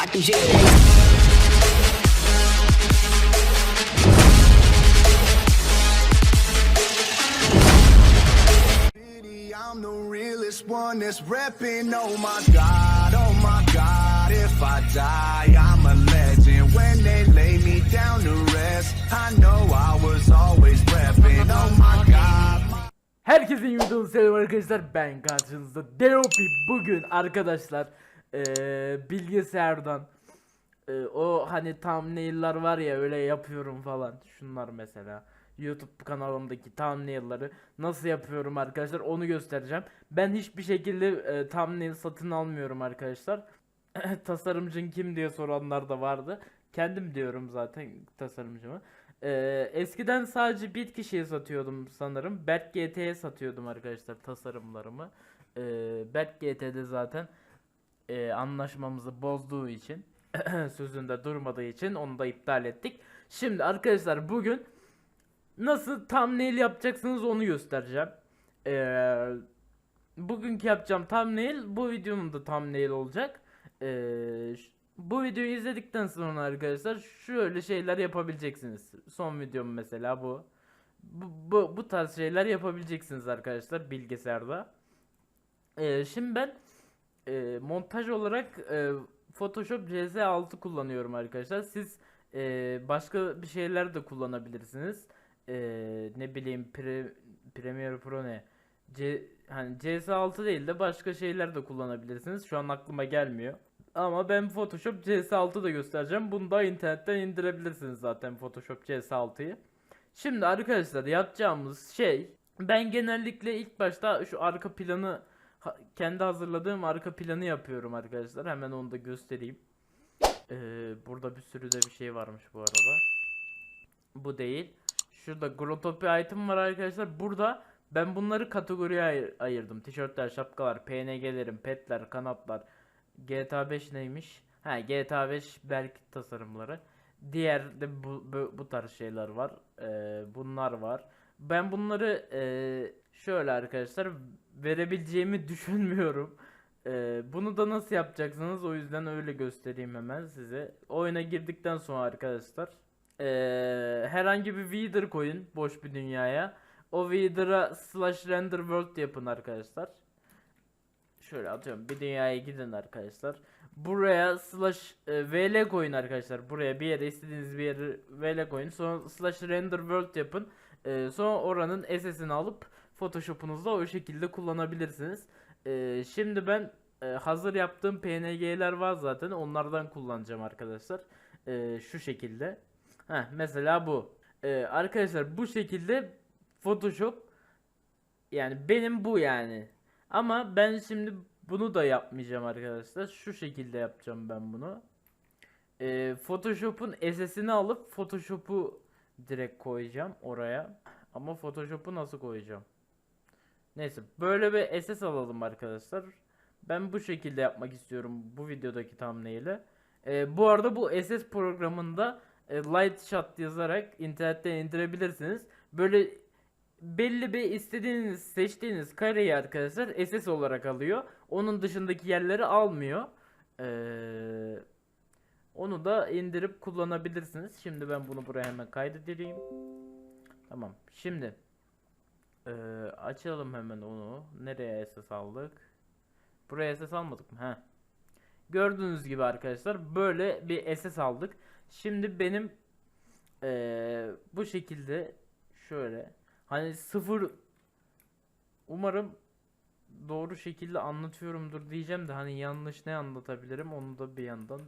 I'm the. Herkesin yudum selam arkadaşlar. Ben karşınızda DOP bugün arkadaşlar eee bilgisayardan. Eee, o hani thumbnail'lar var ya öyle yapıyorum falan. Şunlar mesela. YouTube kanalımdaki thumbnail'ları. Nasıl yapıyorum arkadaşlar onu göstereceğim. Ben hiçbir şekilde eee, thumbnail satın almıyorum arkadaşlar. Tasarımcın kim diye soranlar da vardı. Kendim diyorum zaten tasarımcımı. Ee, eskiden sadece bir kişiye satıyordum sanırım. Berk GT'ye satıyordum arkadaşlar tasarımlarımı. Ee, Berk GT'de zaten e, anlaşmamızı bozduğu için sözünde durmadığı için onu da iptal ettik. Şimdi arkadaşlar bugün nasıl thumbnail yapacaksınız onu göstereceğim. Ee, bugünkü yapacağım thumbnail bu videonun da thumbnail olacak. Ee, bu videoyu izledikten sonra arkadaşlar şöyle şeyler yapabileceksiniz. Son videom mesela bu. Bu, bu, bu tarz şeyler yapabileceksiniz arkadaşlar bilgisayarda. Ee, şimdi ben e, montaj olarak e, Photoshop CS6 kullanıyorum arkadaşlar. Siz e, başka bir şeyler de kullanabilirsiniz. E, ne bileyim Pre, Premiere Pro ne? C, hani CS6 değil de başka şeyler de kullanabilirsiniz. Şu an aklıma gelmiyor. Ama ben Photoshop CS6 da göstereceğim. Bunu da internetten indirebilirsiniz zaten Photoshop CS6'yı. Şimdi arkadaşlar yapacağımız şey ben genellikle ilk başta şu arka planı kendi hazırladığım arka planı yapıyorum arkadaşlar. Hemen onu da göstereyim. Ee, burada bir sürü de bir şey varmış bu arada. Bu değil. Şurada Grotopia item var arkadaşlar. Burada ben bunları kategoriye ayır- ayırdım. Tişörtler, şapkalar, PNG'lerim, petler, kanatlar. GTA 5 neymiş? Ha GTA 5 belki tasarımları. Diğer de bu, bu, bu tarz şeyler var. Ee, bunlar var. Ben bunları e, şöyle arkadaşlar verebileceğimi düşünmüyorum. Ee, bunu da nasıl yapacaksınız? O yüzden öyle göstereyim hemen size. Oyuna girdikten sonra arkadaşlar ee, herhangi bir Wither koyun boş bir dünyaya. O Wither'a slash render world yapın arkadaşlar. Şöyle atıyorum bir dünyaya gidin arkadaşlar. Buraya slash e, vl koyun arkadaşlar. Buraya bir yere istediğiniz bir yere vl koyun. Sonra slash render world yapın. E, sonra oranın SS'ini alıp Photoshop'unuzda o şekilde kullanabilirsiniz. E, şimdi ben e, hazır yaptığım PNG'ler var zaten. Onlardan kullanacağım arkadaşlar. E, şu şekilde. Heh, mesela bu. E, arkadaşlar bu şekilde Photoshop yani benim bu yani. Ama ben şimdi bunu da yapmayacağım arkadaşlar. Şu şekilde yapacağım ben bunu. Ee, Photoshop'un SS'ini alıp Photoshop'u direkt koyacağım oraya. Ama Photoshop'u nasıl koyacağım? Neyse böyle bir SS alalım arkadaşlar. Ben bu şekilde yapmak istiyorum bu videodaki thumbnail'i. Ee, bu arada bu SS programında e, Light Shot yazarak internetten indirebilirsiniz. Böyle belli bir istediğiniz seçtiğiniz kareyi arkadaşlar SS olarak alıyor. Onun dışındaki yerleri almıyor. Ee, onu da indirip kullanabilirsiniz. Şimdi ben bunu buraya hemen kaydedeyim. Tamam. Şimdi ee, açalım hemen onu. Nereye SS aldık? Buraya SS almadık mı? He. Gördüğünüz gibi arkadaşlar böyle bir SS aldık. Şimdi benim ee, bu şekilde şöyle Hani sıfır umarım doğru şekilde anlatıyorumdur diyeceğim de hani yanlış ne anlatabilirim onu da bir yandan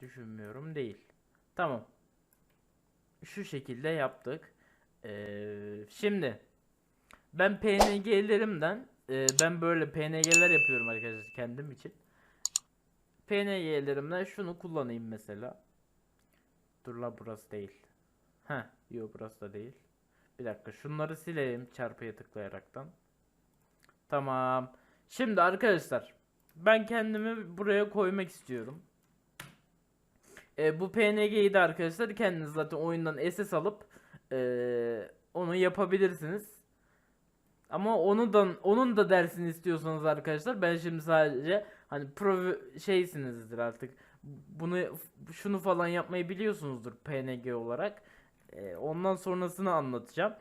düşünmüyorum değil. Tamam. Şu şekilde yaptık. Ee, şimdi ben PNG'lerimden e, ben böyle PNG'ler yapıyorum arkadaşlar kendim için. PNG'lerimden şunu kullanayım mesela. Dur la burası değil. Ha, yok burası da değil. Bir dakika şunları sileyim çarpıya tıklayaraktan. Tamam. Şimdi arkadaşlar ben kendimi buraya koymak istiyorum. E, bu PNG'yi de arkadaşlar kendiniz zaten oyundan SS alıp e, onu yapabilirsiniz. Ama onu da onun da dersini istiyorsanız arkadaşlar ben şimdi sadece hani pro şeysinizdir artık bunu şunu falan yapmayı biliyorsunuzdur PNG olarak. Ee, ondan sonrasını anlatacağım.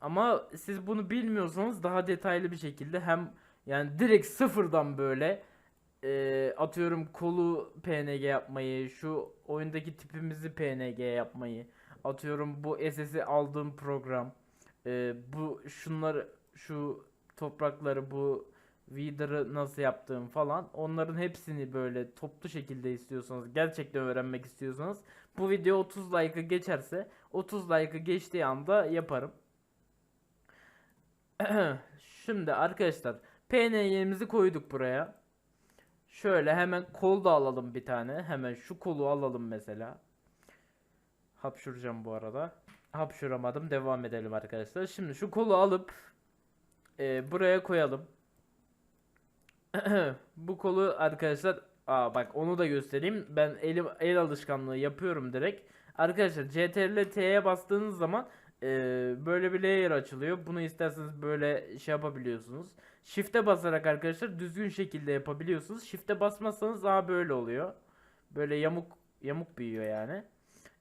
Ama siz bunu bilmiyorsanız daha detaylı bir şekilde hem yani direkt sıfırdan böyle e, atıyorum kolu PNG yapmayı, şu oyundaki tipimizi PNG yapmayı, atıyorum bu SS'i aldığım program, e, bu şunları şu toprakları bu Weeder'ı nasıl yaptığım falan onların hepsini böyle toplu şekilde istiyorsanız gerçekten öğrenmek istiyorsanız bu video 30 like'ı geçerse 30 like'ı geçtiği anda yaparım. Şimdi arkadaşlar PNG'mizi koyduk buraya. Şöyle hemen kol da alalım bir tane. Hemen şu kolu alalım mesela. Hapşuracağım bu arada. Hapşuramadım. Devam edelim arkadaşlar. Şimdi şu kolu alıp e, buraya koyalım. bu kolu arkadaşlar Aa bak onu da göstereyim. Ben elim el alışkanlığı yapıyorum direkt. Arkadaşlar CTRL T'ye bastığınız zaman e, böyle bir layer açılıyor. Bunu isterseniz böyle şey yapabiliyorsunuz. Shift'e basarak arkadaşlar düzgün şekilde yapabiliyorsunuz. Shift'e basmazsanız daha böyle oluyor. Böyle yamuk yamuk büyüyor yani.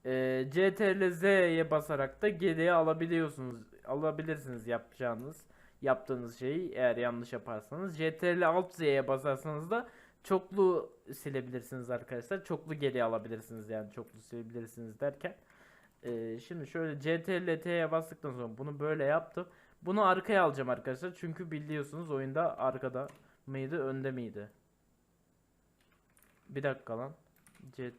E, CTRL Z'ye basarak da geriye alabiliyorsunuz. Alabilirsiniz yapacağınız yaptığınız şeyi eğer yanlış yaparsanız. CTRL Alt Z'ye basarsanız da çoklu silebilirsiniz arkadaşlar. Çoklu geri alabilirsiniz yani çoklu silebilirsiniz derken. Ee, şimdi şöyle CTRL T'ye bastıktan sonra bunu böyle yaptım. Bunu arkaya alacağım arkadaşlar. Çünkü biliyorsunuz oyunda arkada mıydı önde miydi? Bir dakika lan. C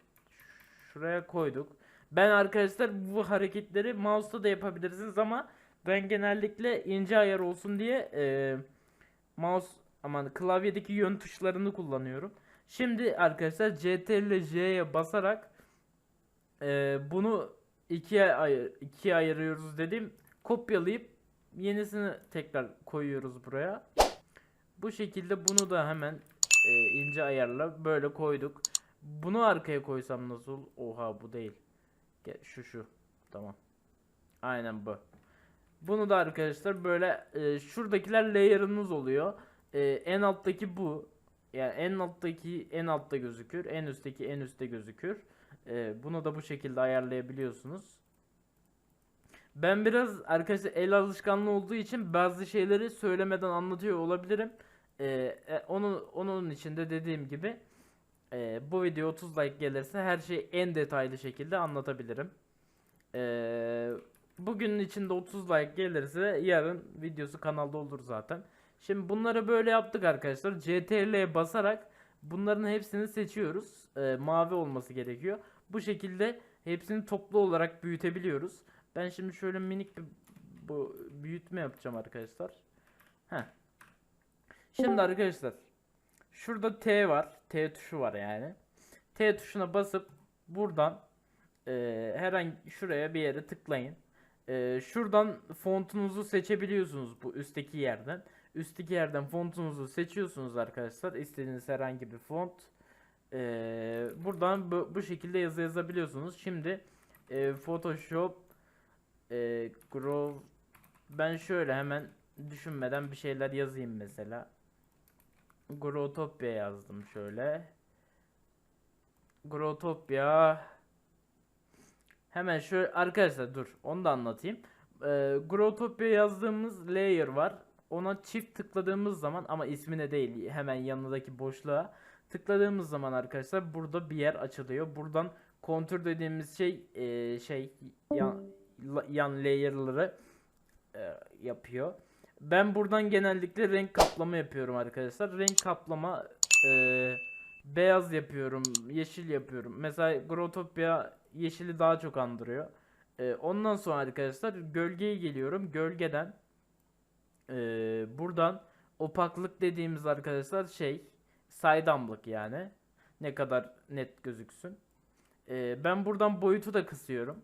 Şuraya koyduk. Ben arkadaşlar bu hareketleri mouse'da da yapabilirsiniz ama ben genellikle ince ayar olsun diye e, mouse aman klavyedeki yön tuşlarını kullanıyorum. Şimdi arkadaşlar CTRL J'ye basarak e, bunu ikiye ayır, ikiye ayırıyoruz dedim. Kopyalayıp yenisini tekrar koyuyoruz buraya. Bu şekilde bunu da hemen e, ince ayarla böyle koyduk. Bunu arkaya koysam nasıl? Oha bu değil. Gel, şu şu. Tamam. Aynen bu. Bunu da arkadaşlar böyle e, şuradakiler layer'ınız oluyor. E, en alttaki bu. Yani en alttaki en altta gözükür. En üstteki en üstte gözükür. E, bunu da bu şekilde ayarlayabiliyorsunuz. Ben biraz arkadaşlar el alışkanlığı olduğu için bazı şeyleri söylemeden anlatıyor olabilirim. E, e, onun onun için de dediğim gibi e, bu video 30 like gelirse her şeyi en detaylı şekilde anlatabilirim. Eee bugünün içinde 30 like gelirse yarın videosu kanalda olur zaten. Şimdi bunları böyle yaptık arkadaşlar. CTRL'ye basarak bunların hepsini seçiyoruz. Ee, mavi olması gerekiyor. Bu şekilde hepsini toplu olarak büyütebiliyoruz. Ben şimdi şöyle minik bir bu büyütme yapacağım arkadaşlar. Heh. Şimdi arkadaşlar şurada T var. T tuşu var yani. T tuşuna basıp buradan e, herhangi şuraya bir yere tıklayın. Ee, şuradan fontunuzu seçebiliyorsunuz bu üstteki yerden. Üstteki yerden fontunuzu seçiyorsunuz arkadaşlar. İstediğiniz herhangi bir font. Ee, buradan bu, bu şekilde yazı yazabiliyorsunuz. Şimdi e, Photoshop e, Grow ben şöyle hemen düşünmeden bir şeyler yazayım mesela. Growtopia yazdım şöyle. Growtopia Hemen şöyle arkadaşlar dur onu da anlatayım. Ee, Growtopia yazdığımız layer var. Ona çift tıkladığımız zaman ama ismine değil hemen yanındaki boşluğa tıkladığımız zaman arkadaşlar burada bir yer açılıyor. Buradan kontür dediğimiz şey e, şey yan, yan layer'ları e, yapıyor. Ben buradan genellikle renk kaplama yapıyorum arkadaşlar. Renk kaplama e, beyaz yapıyorum, yeşil yapıyorum. Mesela Growtopia yeşili daha çok andırıyor. Ee, ondan sonra arkadaşlar gölgeye geliyorum. Gölgeden e, buradan opaklık dediğimiz arkadaşlar şey saydamlık yani. Ne kadar net gözüksün. Ee, ben buradan boyutu da kısıyorum.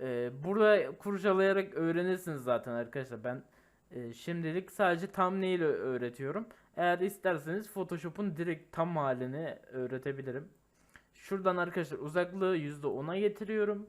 Ee, burada kurcalayarak öğrenirsiniz zaten arkadaşlar. Ben e, şimdilik sadece thumbnail öğretiyorum. Eğer isterseniz Photoshop'un direkt tam halini öğretebilirim. Şuradan arkadaşlar uzaklığı %10'a getiriyorum.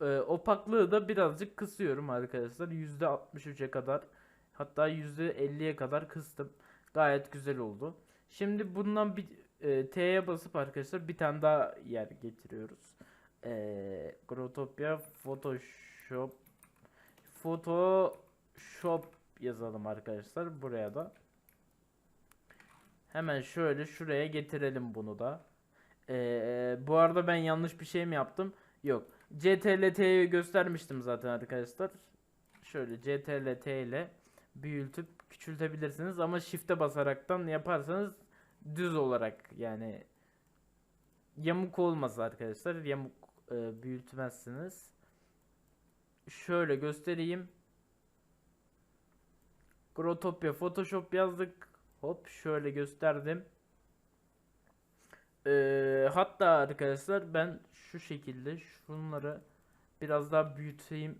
Ee, opaklığı da birazcık kısıyorum arkadaşlar. %63'e kadar hatta %50'ye kadar kıstım. Gayet güzel oldu. Şimdi bundan bir e, T'ye basıp arkadaşlar bir tane daha yer getiriyoruz. E, Grotopia Photoshop Photoshop yazalım arkadaşlar buraya da. Hemen şöyle şuraya getirelim bunu da. E, bu arada ben yanlış bir şey mi yaptım? Yok. CTRL-T'yi göstermiştim zaten arkadaşlar. Şöyle CTRL-T ile büyütüp küçültebilirsiniz ama shift'e basaraktan yaparsanız düz olarak yani yamuk olmaz arkadaşlar. Yamuk e, büyütmezsiniz. Şöyle göstereyim. Grotopia Photoshop yazdık. Hop şöyle gösterdim. Ee, hatta arkadaşlar ben şu şekilde şunları biraz daha büyüteyim.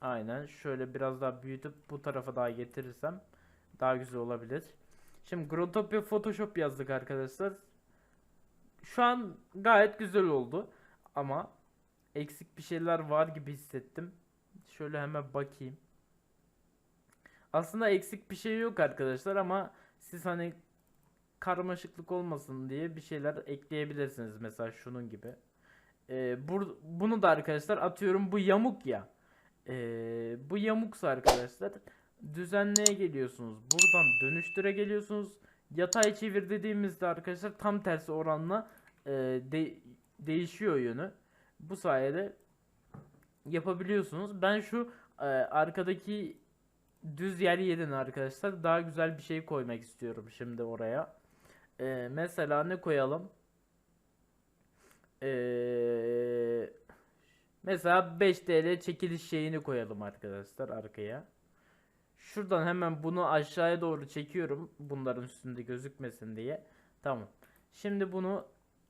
Aynen şöyle biraz daha büyütüp bu tarafa daha getirirsem daha güzel olabilir. Şimdi Grotopia Photoshop yazdık arkadaşlar. Şu an gayet güzel oldu ama eksik bir şeyler var gibi hissettim. Şöyle hemen bakayım. Aslında eksik bir şey yok arkadaşlar ama siz hani karmaşıklık olmasın diye bir şeyler ekleyebilirsiniz mesela şunun gibi. Ee, bur- bunu da arkadaşlar atıyorum bu yamuk ya. Ee, bu yamuksa arkadaşlar düzenleye geliyorsunuz. Buradan dönüştüre geliyorsunuz. Yatay çevir dediğimizde arkadaşlar tam tersi oranla e, de- değişiyor yönü. Bu sayede yapabiliyorsunuz. Ben şu e, arkadaki düz yer yerine arkadaşlar daha güzel bir şey koymak istiyorum şimdi oraya. E, mesela ne koyalım? Eee Mesela 5 TL çekiliş şeyini koyalım arkadaşlar arkaya. Şuradan hemen bunu aşağıya doğru çekiyorum. Bunların üstünde gözükmesin diye. Tamam. Şimdi bunu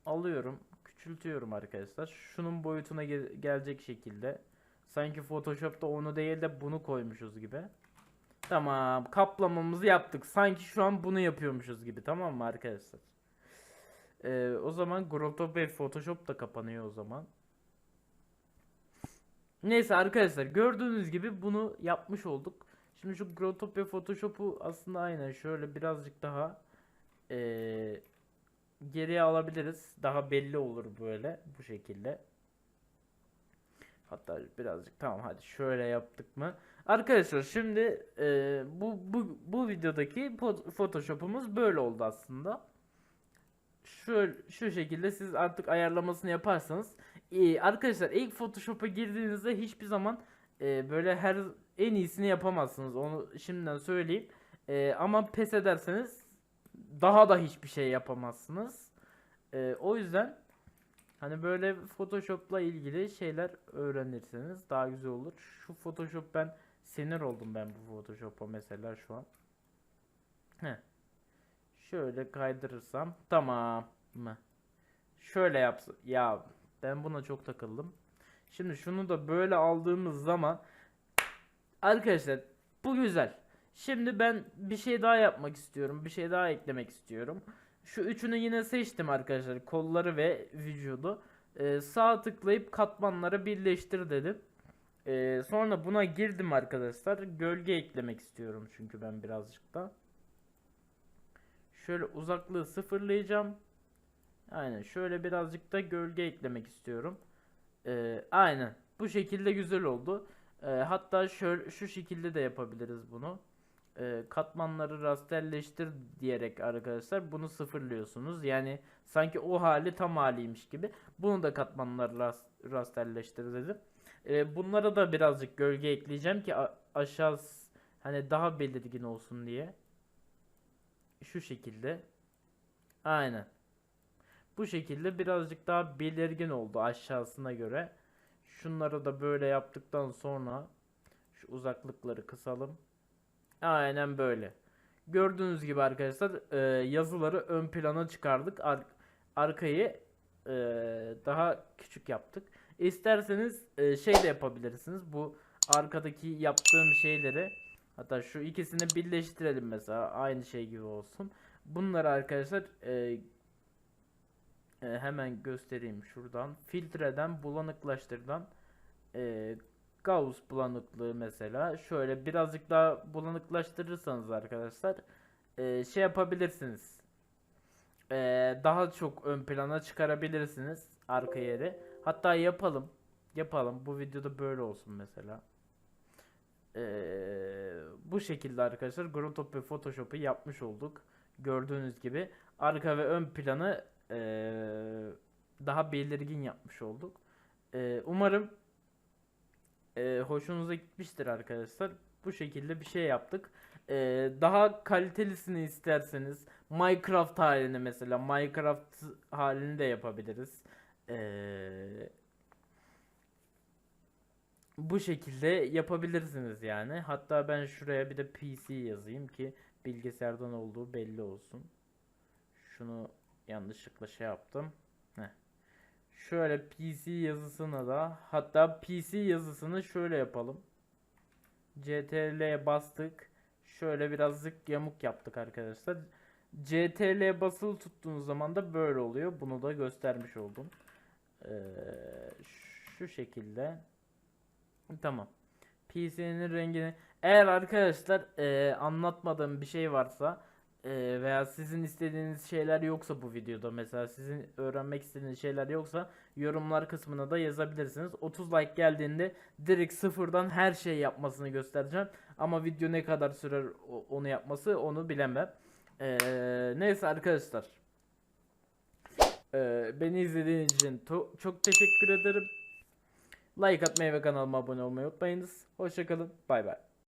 alıyorum. Küçültüyorum arkadaşlar. Şunun boyutuna ge- gelecek şekilde. Sanki Photoshop'ta onu değil de bunu koymuşuz gibi. Tamam. Kaplamamızı yaptık. Sanki şu an bunu yapıyormuşuz gibi. Tamam mı arkadaşlar? Ee, o zaman Grotopia Photoshop da kapanıyor o zaman. Neyse arkadaşlar gördüğünüz gibi bunu yapmış olduk. Şimdi şu Grotopia Photoshop'u aslında aynen şöyle birazcık daha eee, geriye alabiliriz. Daha belli olur böyle bu şekilde. Hatta birazcık tamam hadi şöyle yaptık mı? Arkadaşlar şimdi eee, bu, bu, bu videodaki Photoshop'umuz böyle oldu aslında. Şöyle şu şekilde siz artık ayarlamasını yaparsanız ee, arkadaşlar ilk Photoshop'a girdiğinizde hiçbir zaman e, böyle her en iyisini yapamazsınız. Onu şimdiden söyleyeyim. E, ama pes ederseniz daha da hiçbir şey yapamazsınız. E, o yüzden hani böyle Photoshop'la ilgili şeyler öğrenirseniz daha güzel olur. Şu Photoshop ben sinir oldum ben bu Photoshop'a mesela şu an. Heh. Şöyle kaydırırsam tamam mı? Şöyle yapsa ya ben buna çok takıldım. Şimdi şunu da böyle aldığımız zaman arkadaşlar bu güzel. Şimdi ben bir şey daha yapmak istiyorum. Bir şey daha eklemek istiyorum. Şu üçünü yine seçtim arkadaşlar. Kolları ve vücudu. Ee, sağ tıklayıp katmanları birleştir dedim. Ee, sonra buna girdim arkadaşlar. Gölge eklemek istiyorum çünkü ben birazcık da. Şöyle uzaklığı sıfırlayacağım. Aynen şöyle birazcık da gölge eklemek istiyorum. Ee, aynen bu şekilde güzel oldu. Ee, hatta şöyle şu şekilde de yapabiliriz bunu. Ee, katmanları rasterleştir diyerek arkadaşlar bunu sıfırlıyorsunuz. Yani sanki o hali tam haliymiş gibi. Bunu da katmanları ras rasterleştir dedim. Ee, bunlara da birazcık gölge ekleyeceğim ki aşağı hani daha belirgin olsun diye. Şu şekilde. Aynen. Bu şekilde birazcık daha belirgin oldu aşağısına göre. Şunları da böyle yaptıktan sonra şu uzaklıkları kısalım. Aynen böyle. Gördüğünüz gibi arkadaşlar e, yazıları ön plana çıkardık. Ar- arkayı e, daha küçük yaptık. İsterseniz e, şey de yapabilirsiniz. Bu arkadaki yaptığım şeyleri hatta şu ikisini birleştirelim mesela aynı şey gibi olsun. Bunları arkadaşlar e, e, hemen göstereyim şuradan. Filtreden bulanıklaştırdan e, Gauss bulanıklığı mesela şöyle birazcık daha bulanıklaştırırsanız arkadaşlar e, şey yapabilirsiniz. eee, daha çok ön plana çıkarabilirsiniz arka yeri. Hatta yapalım. Yapalım. Bu videoda böyle olsun mesela. Eee, bu şekilde arkadaşlar Grotop ve Photoshop'u yapmış olduk. Gördüğünüz gibi arka ve ön planı eee, daha belirgin yapmış olduk. Eee, umarım eee, hoşunuza gitmiştir arkadaşlar. Bu şekilde bir şey yaptık. Eee, daha kalitelisini isterseniz Minecraft halini mesela Minecraft halini de yapabiliriz. Eee bu şekilde yapabilirsiniz yani. Hatta ben şuraya bir de PC yazayım ki bilgisayardan olduğu belli olsun. Şunu yanlışlıkla şey yaptım. Şöyle PC yazısına da hatta PC yazısını şöyle yapalım. CTRL'ye bastık. Şöyle birazcık yamuk yaptık arkadaşlar. CTRL basılı tuttuğunuz zaman da böyle oluyor. Bunu da göstermiş oldum. Ee, şu şekilde. Tamam. PC'nin rengini eğer arkadaşlar e, anlatmadığım bir şey varsa veya sizin istediğiniz şeyler yoksa bu videoda mesela sizin öğrenmek istediğiniz şeyler yoksa yorumlar kısmına da yazabilirsiniz. 30 like geldiğinde direkt sıfırdan her şey yapmasını göstereceğim. Ama video ne kadar sürer onu yapması onu bilemem. E, neyse arkadaşlar. E, beni izlediğiniz için çok teşekkür ederim. Like atmayı ve kanalıma abone olmayı unutmayınız. Hoşçakalın. Bay bay.